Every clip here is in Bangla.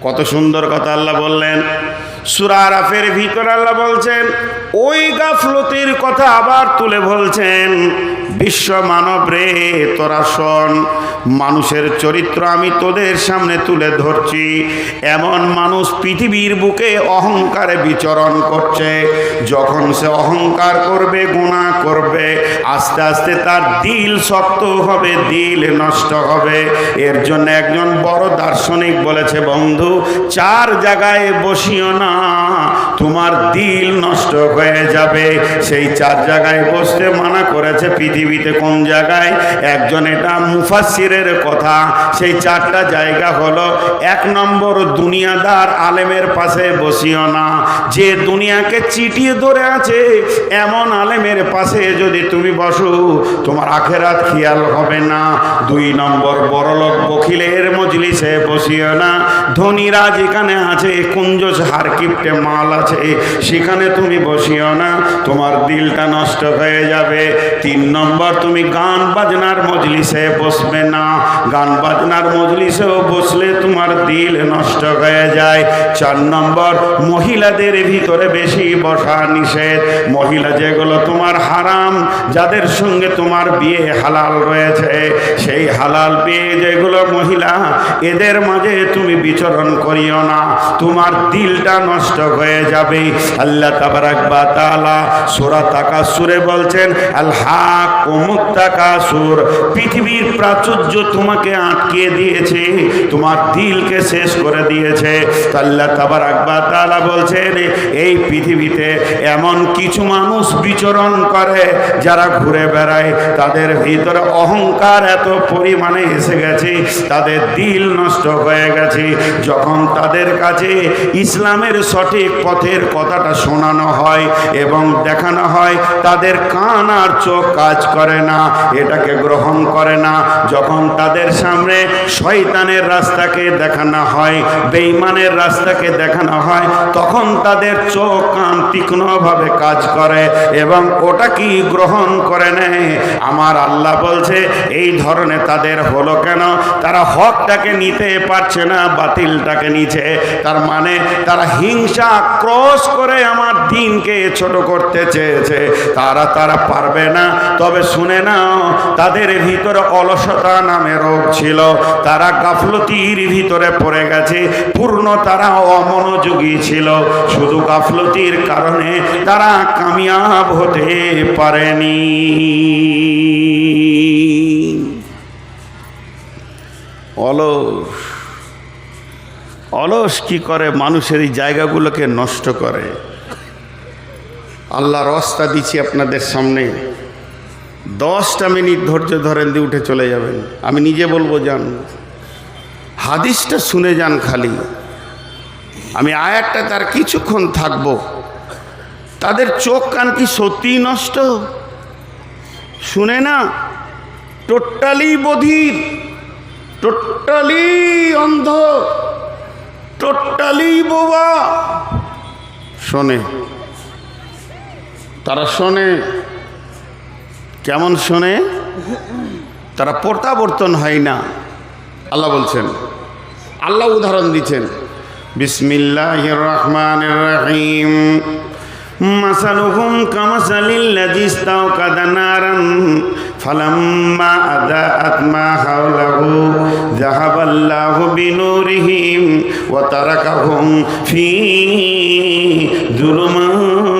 কত সুন্দর কথা আল্লাহ বললেন। সুরা আরাফের ভিতর আল্লাহ বলছেন ওই গাফলতির কথা আবার তুলে বলছেন, বিশ্ব মানব রে, তোরা শোন, মানুষের চরিত্র আমি তোদের সামনে তুলে ধরছি। এমন মানুষ পৃথিবীর বুকে অহংকারে বিচরণ করছে। যখন সে অহংকার করবে গুণা করবে, আস্তে আস্তে তার দিল শক্ত হবে, দিল নষ্ট হবে। এর জন্য একজন বড় দার্শনিক বলেছে, বন্ধু, চার জায়গায় বসিও না, তোমার দিল নষ্ট হয়ে যাবে। সেই চার জায়গায় বসতে মানা করেছে। পৃথিবীতে কোন জায়গায়? একজন এটা মুফাসিরের কথা। সেই চারটা জায়গা হলো, এক নম্বর দুনিয়াদার আলেমের পাশে বসিও না। যে দুনিয়াকে চিটিয়ে ধরে আছে, এমন আলেমের পাশে যদি তুমি বসো, তোমার আখেরাত খেয়াল হবে না। দুই নম্বর, বড়লোক বকিলের মজলিসে বসিও না। ধনীরা যেখানে আছে কুঞ্জ হার কিপটে মাল আছে। সেখানে তুমি বসিও না, তোমার দিলটা নষ্ট হয়ে যাবে। তিন নম্বর, তুমি গান বাজনার মজলিসে বসবে না। গান বাজনার মজলিসেও বসলে তোমার দিল নষ্ট হয়ে যায়। চার নম্বর, মহিলাদের ভিতরে বেশি বসা নিষেধ। মহিলা যেগুলো তোমার হারাম, যাদের সঙ্গে তোমার বিয়ে হালাল রয়েছে, সেই হালাল বিয়ে যেগুলো মহিলা, এদের মাঝে তুমি বিচরণ করিও না। তোমার দিলটা নষ্ট হয়ে যাবে। আল্লাহ তাবারাকবা তাআলা সূরা তাকাসুরে বলছেন আল হাক মুত্তাকাসুর পৃথিবীর প্রাচুর্য তোমাকে আটকে দিয়েছে, তোমার দিলকে শেষ করে দিয়েছে। আল্লাহ তাবারাকবা তাআলা বলছেন, এই পৃথিবীতে এমন কিছু মানুষ বিচরণ করে যারা ঘুরে বেড়ায়, তাদের ভিতরে অহংকার এত পরিমাণে এসে গেছে, তাদের দিল নষ্ট হয়ে গেছে। যখন তাদের কাছে ইসলামের সঠিক পথের কথাটা শোনানো হয় এবং দেখানো হয় তাদের কান আর চোখ কাজ করে না, এটাকে গ্রহণ করে না। যখন তাদের সামনে শয়তানের রাস্তাকে দেখানো হয়, বেঈমানের রাস্তাকে দেখানো হয়, তখন তাদের চোখ কান তীক্ষ্ণভাবে কাজ করে এবং ওটা কি গ্রহণ করে নেয়? আমার আল্লাহ বলছে, এই ধরনের তাদের হলো কেন? তারা হকটাকে নিতে পারছে না, বাতিলটাকে নিচে তার মানে তারা হিংসা ক্রস করে আমার দিনকে ছোট করতে চেয়েছে, তারা তারা পারবে না। তবে শুনে নাও, তাদের ভিতরে অলসতা নামে রোগ ছিল। তারা গাফলতির ভিতরে পড়ে গেছে। পূর্ণ তারা অমনোযোগী ছিল। শুধু গাফলতির কারণে তারা কামিয়াব হতে পারেনি। অলস। অলস কি করে? মানুষের এই জায়গাগুলোকে নষ্ট করে। আল্লাহ রস্তা দিচ্ছি আপনাদের সামনে। দশটা মিনিট ধৈর্য ধরেন দিয়ে উঠে চলে যাবেন। আমি নিজে বলব, যান। হাদিসটা শুনে যান খালি। আমি আয়াতটা তার কিছুক্ষণ থাকব। তাদের চোখ কান কি সত্যিই নষ্ট? শুনে না? টোটালি বধির। টোটালি অন্ধ। টোটালি বোবা। শোনে তারা শোনে। কেমন শোনে? তারা প্রত্যাবর্তন হয় না। আল্লাহ বলছেন, আল্লাহ উদাহরণ দিচ্ছেন বিসমিল্লাহ রহমান রাহিম মাসালুহুম কামাসালিল্লাযী ইস্তাওকাদা নারান, ফালাম্মা আদাআত মা হাওলাহু, যাহাবাল্লাহু বিনুরিহিম, ওয়া তারাকাহুম ফী যুলুমাতিন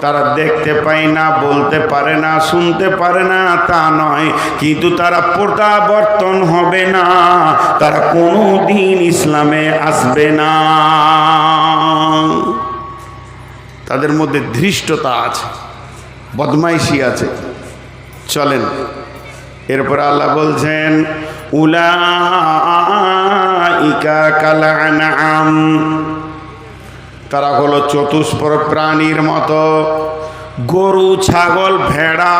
তারা দেখতে পায় না, বলতে পারে না, শুনতে পারে না, তা নয়। কিন্তু তারা প্রত্যাবর্তন হবে না। তারা কোনো দিন ইসলামে আসবে না। তাদের মধ্যে ধৃষ্টতা আছে, বদমাইশি আছে। চলেন, এরপর আল্লাহ বলছেন উলাইকা কালানাম তারা হলো চতুষ্পর প্রাণীর মতো। গরু, ছাগল, ভেড়া,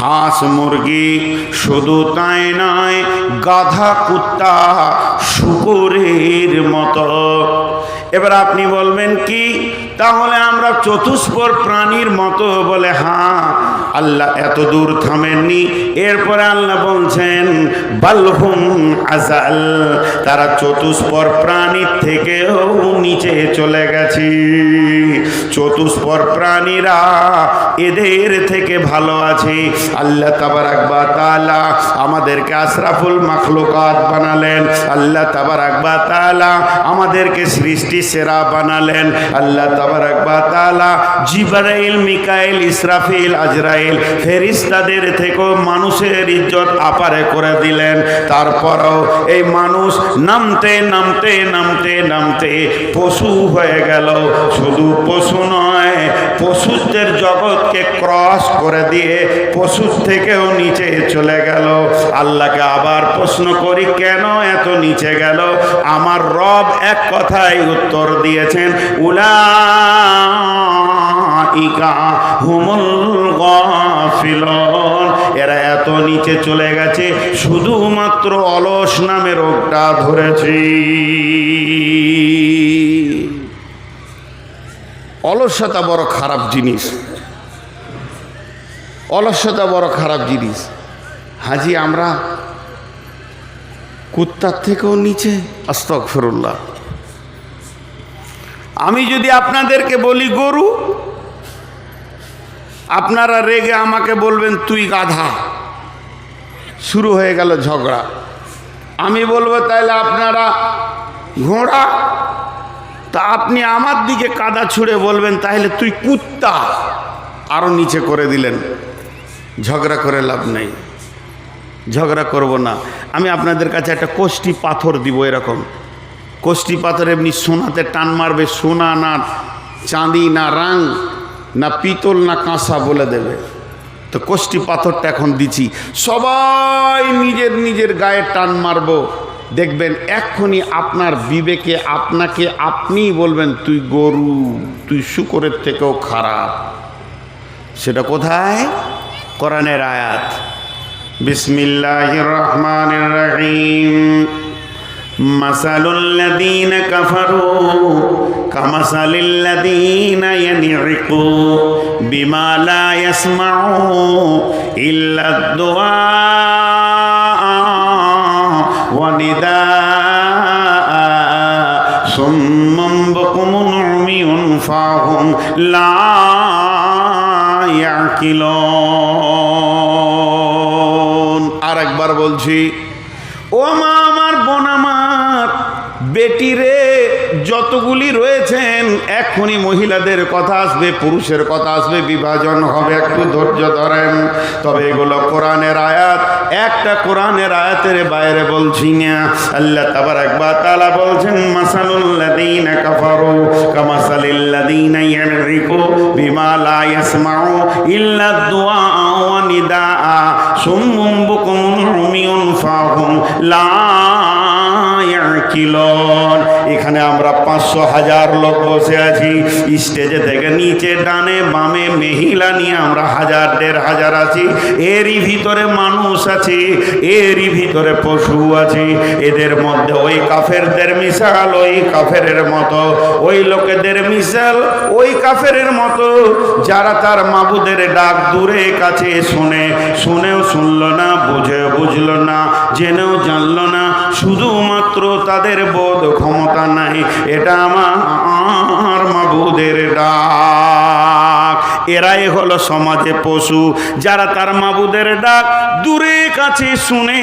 হাঁস, মুরগি, শুধু তাই নয়, গাধা, কুত্তা, শুকুরের মতো। এবার আপনি বলবেন কি? তাহলে আমরা চতুষ্পর প্রাণীর মতো বলে হ্যাঁ আল্লাহ এত দূর থামেননি। এরপরে আল্লাহ বলছেন বালহুম আজাল, তারা চতুষ্পর প্রাণীর থেকেও নিচে চলে গেছে। চতুষ্পর প্রাণীরা এদের থেকে ভালো আছে। আল্লাহ তাবার বা তাআলা আমাদেরকে আশরাফুল মাখলুকাত বানালেন। আল্লাহ তাবারাক বা তাআলা আমাদেরকে সৃষ্টি সেরা বানালেন। আল্লাহ তাআলা জিবরাইল, মিকাইল, ইসরাফিল, আজরাইল ফেরিস্তাদের থেকেও মানুষের ইজ্জত আপারে করে দিলেন। তারপরও এই মানুষ নামতে নামতে নামতে নামতে পশু হয়ে গেল। শুধু পশু নয়, পশুদের জগৎকে ক্রস করে দিয়ে পশুর থেকেও নিচে চলে গেল। আল্লাহকে আবার প্রশ্ন করি, কেন এত নিচে গেল? আমার রব এক কথায় উত্তর দিয়েছেন উলা ইকা হুমুল এরা এত নিচে চলে গেছে, শুধুমাত্র অলস নামে রোগটা ধরেছি। অলসতা বড় খারাপ জিনিস। অলসতা বড় খারাপ জিনিস। হাজি, আমরা কুত্তার থেকেও নিচে আস্তক ফেরুল্লাহ আমি যদি আপনাদেরকে বলি গরু, আপনারা রেগে আমাকে বলবেন তুই গাধা। শুরু হয়ে গেল ঝগড়া। আমি বলব তাহলে আপনারা ঘোড়া, তা আপনি আমার দিকে কাদা ছুঁড়ে বলবেন তাহলে তুই কুত্তা। আরও নিচে করে দিলেন। ঝগড়া করে লাভ নেই। ঝগড়া করব না। আমি আপনাদের কাছে একটা কোষ্টি পাথর দিব এরকম। কোষ্টি পাথর এমনি সোনাতে টান মারবে, সোনা না চাঁদি না রাং, না পিতল না কাঁসা বলে দেবে। তো কষ্টি পাথরটা এখন দিচ্ছি সবাই নিজের নিজের গায়ে টান মারবো। দেখবেন এক্ষুনি আপনার বিবেকে, আপনাকে আপনিই বলবেন, তুই গরু, তুই শুকরের থেকেও খারাপ। সেটা কোথায়? কোরআনের আয়াত। বিসমিল্লাহ রহমান রহিম। مثل الذين كفروا كمثل الذين ينعقوا بما لا يسمعوا إلا الدعاء ونداء صم بكم عمي فهم لا يعقلون আরেকবার বলছি ও মা আমার বোন আমার বেটি রে, যতগুলি রয়েছেন এক্ষুনি মহিলাদের কথা আসবে, পুরুষের কথা আসবে, বিভাজন হবে, একটু ধৈর্য ধরেন। তবে এগুলো কোরআনের আয়াত, একটা কোরআনের আয়াতের বাইরে বলছি না। আল্লাহ তাবার একবার তালা বলছেন মাসালুল্লাদিন কাফারু কামাসালিল্লাদিন ইয়ানরিকু বিমা লা ইয়াসমাউ ইল্লা দুআ ওয়া নিদাআ। উমিয়ুন ফাহুম লা ইয়াকিলুন এখানে আমরা পাঁচশো হাজার লোক বসে আছি। স্টেজে থেকে নিচে, ডানে, বামে, মেহিলা নিয়ে আমরা হাজার, দেড় হাজার আছি। এরই ভিতরে মানুষ আছে, এরই ভিতরে পশু আছে। এদের মধ্যে ওই কাফেরদের মিশাল, ওই কাফেরের মতো। ওই লোকেদের মিশাল, ওই কাফেরের মতো। যারা তার মাবুদের ডাক দূরে কাছে শুনে, শুনেও শুনলো না, বুঝেও বুঝলো না, জেনেও জানলো না। শুধুমাত্র তাদের বোধ ক্ষমতা নাই এটা আমার মাবুদের ডাক। এরাই হলো সমাজে পশু। যারা তার মাবুদের ডাক দূরে কাছে শুনে,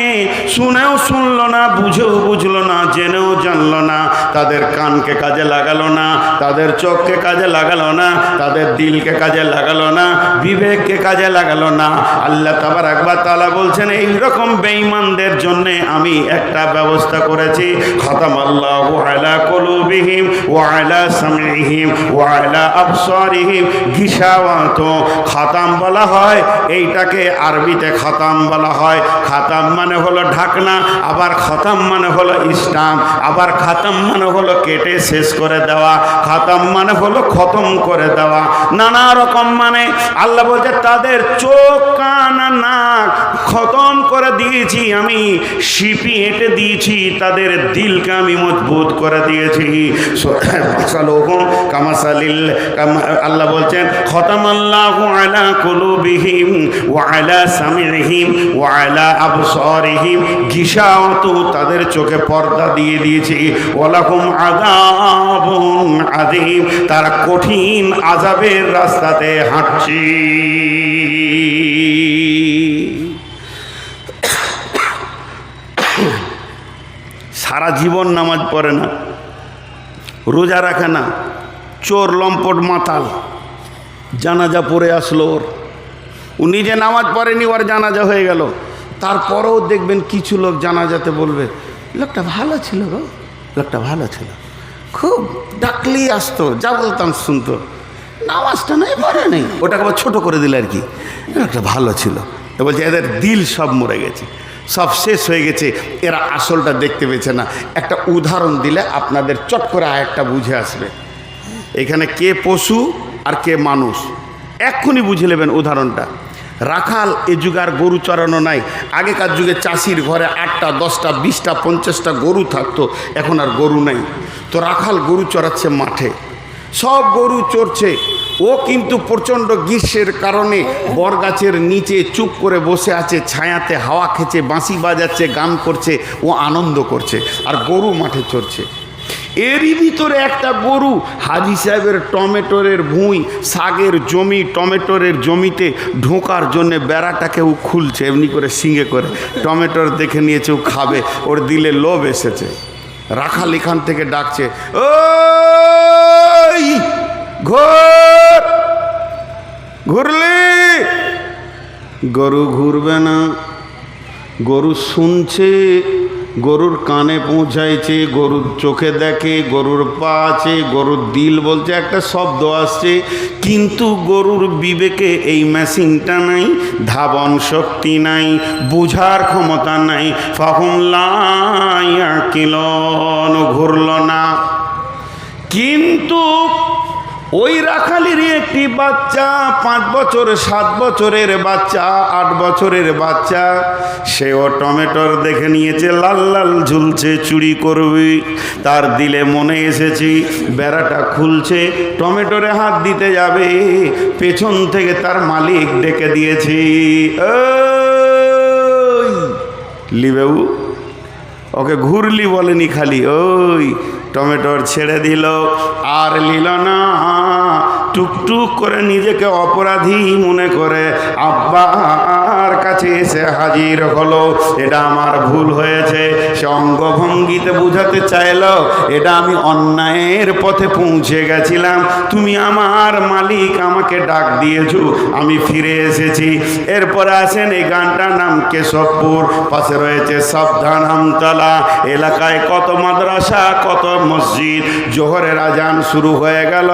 শুনেও শুনলো না, বুঝেও বুঝলো না, জেনেও জানলো না। তাদের কানকে কাজে লাগালো না, তাদের চোখকে কাজে লাগালো না, তাদের দিলকে কাজে লাগালো না, বিবেককে কাজে লাগালো না। আল্লাহ তাবার একবার তালা বলছেন, এইরকম বেঈমানদের জন্য আমি একটা ব্যবস্থা করেছি। খতম আল্লাহ আলা কলুবিহিম ওয়ালা সামিহিম ওয়ালা আবসারিহিম। গিশাওয়া তো খাতাম বলা হয়, এইটাকে আরবিতে খাতাম বলা হয়। খাতাম মানে হলো ঢাকনা, আবার খতাম মানে হলো ইসলাম আবার খাতাম মানে হলো কেটে শেষ করে দেওয়া, খাতাম মানে হলো খতম করে দেওয়া। নানা রকম মানে আল্লাহ বলছে, তাদের চোখ, কান নাক খতম করে দিয়েছি আমি, শিপি এঁটে দিয়েছি, তাদের দিলকে আমি মজবুত করে দিয়েছি। কামাসালিল আল্লাহ বলছেন, খতাম সামিহিম ওয়া আলা আবসারিহিম। গিশাওয়াতু তাদের চোখে পর্দা দিয়ে দিয়েছি। আযীম। তারা কঠিন আযাবের রাস্তাতে হাঁটছি। সারা জীবন নামাজ পড়ে না। রোজা রাখে না। চোর, লম্পট, মাতাল। জানাজা পড়ে আসলো ওর। ও নিজে নামাজ পড়েনি, ওর জানাজা হয়ে গেল। তারপরেও দেখবেন কিছু লোক জানাজাতে বলবে, লোকটা ভালো ছিল গো, লোকটা ভালো ছিল। খুব ডাকলেই আসতো, যা বলতাম শুনতো। নামাজটা নাই, পড়ে নেই। ওটাকে আবার ছোটো করে দিলে আর কি। লোকটা ভালো ছিল। বলছে, এদের দিল সব মরে গেছে। সব শেষ হয়ে গেছে। এরা আসলটা দেখতে পেয়েছে না। একটা উদাহরণ দিলে আপনাদের চট করে আরেকটা বুঝে আসবে। এখানে কে পশু আর কে মানুষ? এক্ষুনি বুঝে নেবেন উদাহরণটা। রাখাল, এ যুগে আর গরু চড়ানো নাই। আগেকার যুগে চাষির ঘরে আটটা, দশটা, বিশটা, পঞ্চাশটা গরু থাকতো। এখন আর গরু নাই। তো রাখাল গরু চড়াচ্ছে মাঠে। সব গরু চড়ছে। ও কিন্তু প্রচণ্ড গ্রীষ্মের কারণে বরগাছের নিচে চুপ করে বসে আছে, ছায়াতে হাওয়া খেছে বাঁশি বাজাচ্ছে, গান করছে। ও আনন্দ করছে। আর গরু মাঠে চড়ছে। এরই ভিতরে একটা গরু হাজি সাহেবের টমেটোরের ভুঁই, শাকের জমি, টমেটোরের জমিতে ঢোকার জন্যে বেড়াটাকে ও খুলছে, এমনি করে সিঙ্গে করে। টমেটোর দেখে নিয়েছে, ও খাবে, ওর দিলে লোভ এসেছে। রাখাল এখান থেকে ডাকছে ও ঘোর, ঘুরলি? গরু ঘুরবে না, গরু শুনছে গরুর কানে পৌঁছাইছে, গরুর চোখে দেখে, গরুর পা আছে, গরুর দিল বলছে, একটা শব্দ আসছে। কিন্তু গরুর বিবেকে এই মেশিনটা নাই, ধাবন শক্তি নাই, বোঝার ক্ষমতা নাই। ফহম লাইয়া কিলন ঘুরল না। কিন্তু ওই রাখালিরই একটি বাচ্চা, পাঁচ বছর, সাত বছরের বাচ্চা, আট বছরের বাচ্চা। সেও টমেটোর দেখে নিয়েছে, লাল লাল ঝুলছে, চুরি করবে। তার দিলে মনে এসেছি, বেড়াটা খুলছে, টমেটোরে হাত দিতে যাবে। পেছন থেকে তার মালিক ডেকে দিয়েছি লিবেউ, ওকে ঘুরলি বলেনি খালি, ওই টমেটোর ছেড়ে দিল আর নিল না। টুকটুক করে নিজেকে অপরাধী মনে করে, আব্বার কাছে এসে হাজির হলো। এটা আমার ভুল হয়েছে। সে অঙ্গভঙ্গিতে বুঝাতে চাইলো, এটা আমি অন্যায়ের পথে পৌঁছে গেছিলাম। তুমি আমার মালিক, আমাকে ডাক দিয়েছ, আমি ফিরে এসেছি। এরপরে আছেন এই গানটার নাম কেশবপুর, পাশে রয়েছে সাবধান আমতলা। এলাকায় কত মাদ্রাসা, কত মসজিদ, জোহরের আজান শুরু হয়ে গেল।